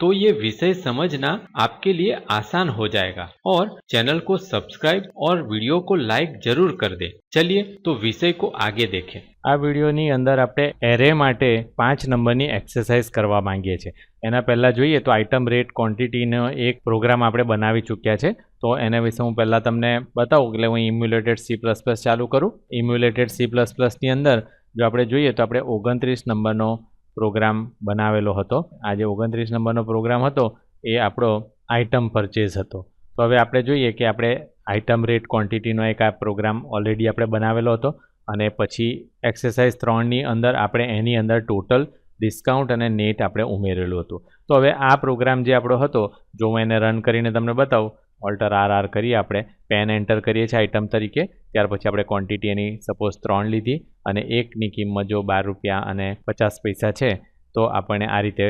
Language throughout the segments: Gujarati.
तो ये विषय समझना आपके लिए आसान हो जाएगा और चैनल को सब्सक्राइब और वीडियो को लाइक जरूर कर दे चलिए तो विषय को आगे देखें આ વિડીયોની અંદર આપણે એરે માટે પાંચ નંબરની એક્સરસાઇઝ કરવા માંગીએ છીએ એના પહેલાં જોઈએ તો આઇટમ રેટ ક્વોન્ટિટીનો એક પ્રોગ્રામ આપણે બનાવી ચૂક્યા છે તો એના વિશે હું પહેલાં તમને બતાવું એટલે હું ઇમ્યુલેટેડ સી પ્લસ પ્લસ ચાલુ કરું ઇમ્યુલેટેડ સી પ્લસ પ્લસની અંદર જો આપણે જોઈએ તો આપણે ઓગણત્રીસ નંબરનો પ્રોગ્રામ બનાવેલો હતો. આ ઓગણત્રીસ નંબરનો પ્રોગ્રામ હતો, એ આપણો આઇટમ પરચેઝ હતો. તો હવે આપણે જોઈએ કે આપણે આઇટમ રેટ ક્વોન્ટિટીનો એક આ પ્રોગ્રામ ઓલરેડી આપણે બનાવેલો હતો અને પછી એક્સરસાઇઝ ત્રણની અંદર આપણે એની અંદર ટોટલ ડિસ્કાઉન્ટ અને નેટ આપણે ઉમેરેલું હતું. તો હવે આ પ્રોગ્રામ જે આપણો હતો, જો હું એને રન કરીને તમને બતાવું ઓલ્ટર આર આર કરીએ આપણે. પેન એન્ટર કરીએ છીએ આઇટમ તરીકે. ત્યાર પછી આપણે ક્વોન્ટિટી એની સપોઝ ત્રણ લીધી અને એકની કિંમત જો બાર રૂપિયા અને પચાસ પૈસા છે, તો આપણને આ રીતે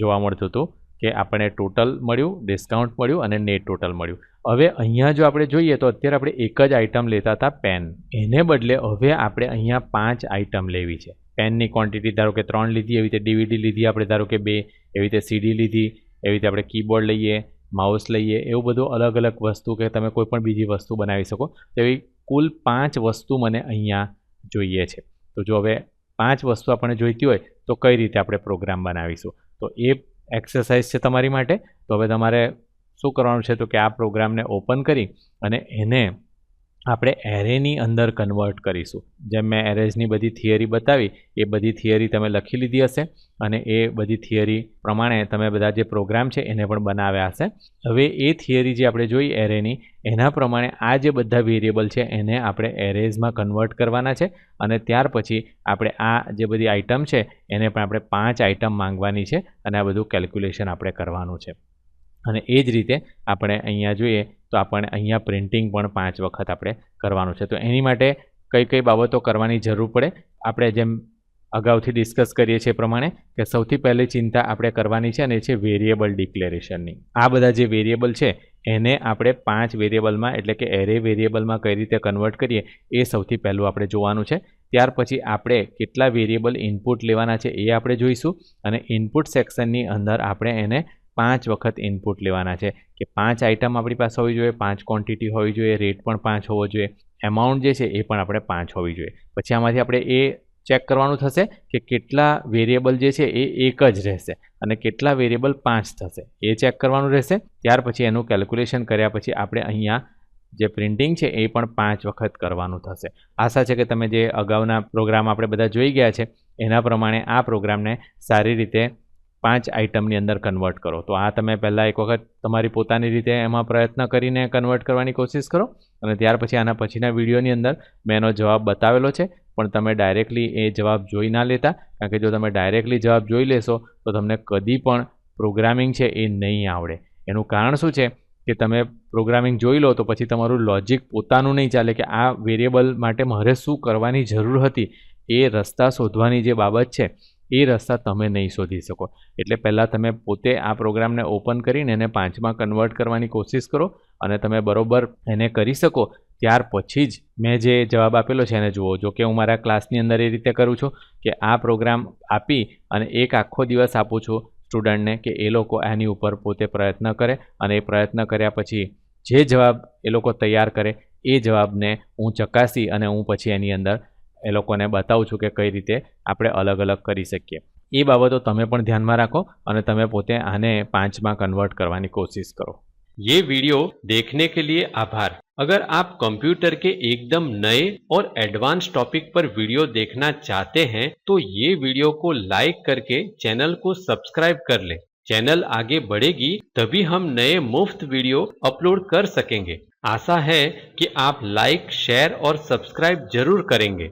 જોવા મળતું હતું કે આપણને ટોટલ મળ્યું ડિસ્કાઉન્ટ મળ્યું અને નેટ ટોટલ મળ્યું. હવે અહીંયા જો આપણે જોઈએ તો અત્યારે આપણે એક જ આઇટમ લેતા હતા પેન એને બદલે હવે આપણે અહીંયા પાંચ આઇટમ લેવી છે. પેનની ક્વોન્ટિટી ધારો કે ત્રણ લીધી, એવી રીતે ડીવીડી લીધી આપણે, ધારો કે બે, એવી રીતે સીડી લીધી, એવી રીતે આપણે કીબોર્ડ લઈએ માઉસ લઈએ, એવું બધું અલગ અલગ વસ્તુ કે તમે કોઈ પણ બીજી વસ્તુ બનાવી શકો. તેવી કુલ પાંચ વસ્તુ મને અહીંયા જોઈએ છે. તો જો હવે પાંચ વસ્તુ આપણને જોઈતી હોય, તો કઈ રીતે આપણે પ્રોગ્રામ બનાવીશું? તો એ એક્સરસાઇઝ છે તમારી માટે. તો હવે તમારે શું કરવાનું છે? તો કે આ પ્રોગ્રામને ઓપન કરી અને એને આપણે એરેની અંદર કન્વર્ટ કરીશું. જેમ મેં એરેઝની બધી થિયરી બતાવી, એ બધી થિયરી તમે લખી લીધી હશે અને એ બધી થિયરી પ્રમાણે તમે બધા જે પ્રોગ્રામ છે એને પણ બનાવ્યા હશે. હવે એ થિયરી જે આપણે જોઈ, એરેની, એના પ્રમાણે આ જે બધા વેરિયેબલ છે એને આપણે એરેઝમાં કન્વર્ટ કરવાના છે અને ત્યાર પછી આપણે આ જે બધી આઇટમ છે એને પણ આપણે પાંચ આઇટમ માંગવાની છે અને આ બધું કેલ્ક્યુલેશન આપણે કરવાનું છે. અને એ જ રીતે આપણે અહીંયા જોઈએ તો આપણે અહીંયા પ્રિન્ટિંગ પણ પાંચ વખત આપણે કરવાનું છે. તો એની માટે કઈ કઈ બાબતો કરવાની જરૂર પડે? આપણે જેમ અગાઉથી ડિસ્કસ કરીએ છીએ પ્રમાણે કે સૌથી પહેલી ચિંતા આપણે કરવાની છે અને એ છે વેરિયેબલ ડિક્લેરેશનની આ બધા જે વેરિયેબલ છે, એને આપણે પાંચ વેરિયેબલમાં એટલે કે એરે વેરિયેબલમાં કઈ રીતે કન્વર્ટ કરીએ એ સૌથી પહેલું આપણે જોવાનું છે. ત્યાર પછી આપણે કેટલા વેરિયેબલ ઇનપુટ લેવાના છે એ આપણે જોઈશું અને ઇનપુટ સેક્શનની અંદર આપણે એને પાંચ વખત ઇનપુટ લેવાના છે કે પાંચ આઇટમ આપણી પાસે હોવી જોઈએ, પાંચ ક્વોન્ટિટી હોવી જોઈએ રેટ પણ પાંચ હોવો જોઈએ એમાઉન્ટ જે છે એ પણ આપણે પાંચ હોવી જોઈએ. પછી આમાંથી આપણે એ ચેક કરવાનું થશે કે કેટલા વેરિયેબલ જે છે એ એક જ રહેશે અને કેટલા વેરિયેબલ પાંચ થશે. એ ચેક કરવાનું રહેશે, ત્યાર પછી એનું કેલ્ક્યુલેશન કર્યા પછી આપણે અહીંયા જે પ્રિન્ટિંગ છે એ પણ પાંચ વખત કરવાનું થશે. આશા છે કે તમે જે અગાઉના પ્રોગ્રામ આપણે બધા જોઈ ગયા છે, એના પ્રમાણે આ પ્રોગ્રામને સારી રીતે પાંચ આઇટમની અંદર કન્વર્ટ કરો. તો આ તમે પહેલાં એક વખત તમારી પોતાની રીતે એમાં પ્રયત્ન કરીને કન્વર્ટ કરવાની કોશિશ કરો અને ત્યાર પછી આના પછીના વિડીયોની અંદર મેં એનો જવાબ બતાવેલો છે. પણ તમે ડાયરેક્ટલી એ જવાબ જોઈ ના લેતા. કારણ કે જો તમે ડાયરેક્ટલી જવાબ જોઈ લેશો, તો તમને કદી પણ પ્રોગ્રામિંગ છે એ નહીં આવડે. એનું કારણ શું છે કે તમે પ્રોગ્રામિંગ જોઈ લો તો પછી તમારું લોજિક પોતાનું નહીં ચાલે કે આ વેરિયેબલ માટે મારે શું કરવાની જરૂર હતી એ રસ્તા શોધવાની જે બાબત છે. એ રસ્તા તમે નહીં શોધી શકો. એટલે પહેલાં તમે પોતે આ પ્રોગ્રામને ઓપન કરીને એને પાંચમાં કન્વર્ટ કરવાની કોશિશ કરો અને તમે બરોબર એને કરી શકો. ત્યાર પછી જ મેં જે જવાબ આપેલો છે એને જુઓ. જો કે હું મારા ક્લાસની અંદર એ રીતે કરું છું કે આ પ્રોગ્રામ આપી અને એક આખો દિવસ આપું છું સ્ટુડન્ટને કે એ લોકો એની ઉપર પોતે પ્રયત્ન કરે અને એ પ્રયત્ન કર્યા પછી જે જવાબ એ લોકો તૈયાર કરે એ જવાબને હું ચકાસી અને હું પછી એની અંદર એ લોકોને બતાવું છું કે કઈ રીતે આપણે અલગ અલગ કરી શકીએ એ બાબતો તમે પણ ધ્યાનમાં રાખો અને તમે પોતે આને પાંચમાં કન્વર્ટ કરવાની કોશિશ કરો ये वीडियो देखने के लिए आभार अगर आप कंप्यूटर के एकदम नए और एडवांस टॉपिक पर वीडियो देखना चाहते हैं तो ये वीडियो को लाइक करके चैनल को सब्सक्राइब कर ले चैनल आगे बढ़ेगी तभी हम नए मुफ्त वीडियो अपलोड कर सकेंगे आशा है कि आप लाइक शेयर और सब्सक्राइब जरूर करेंगे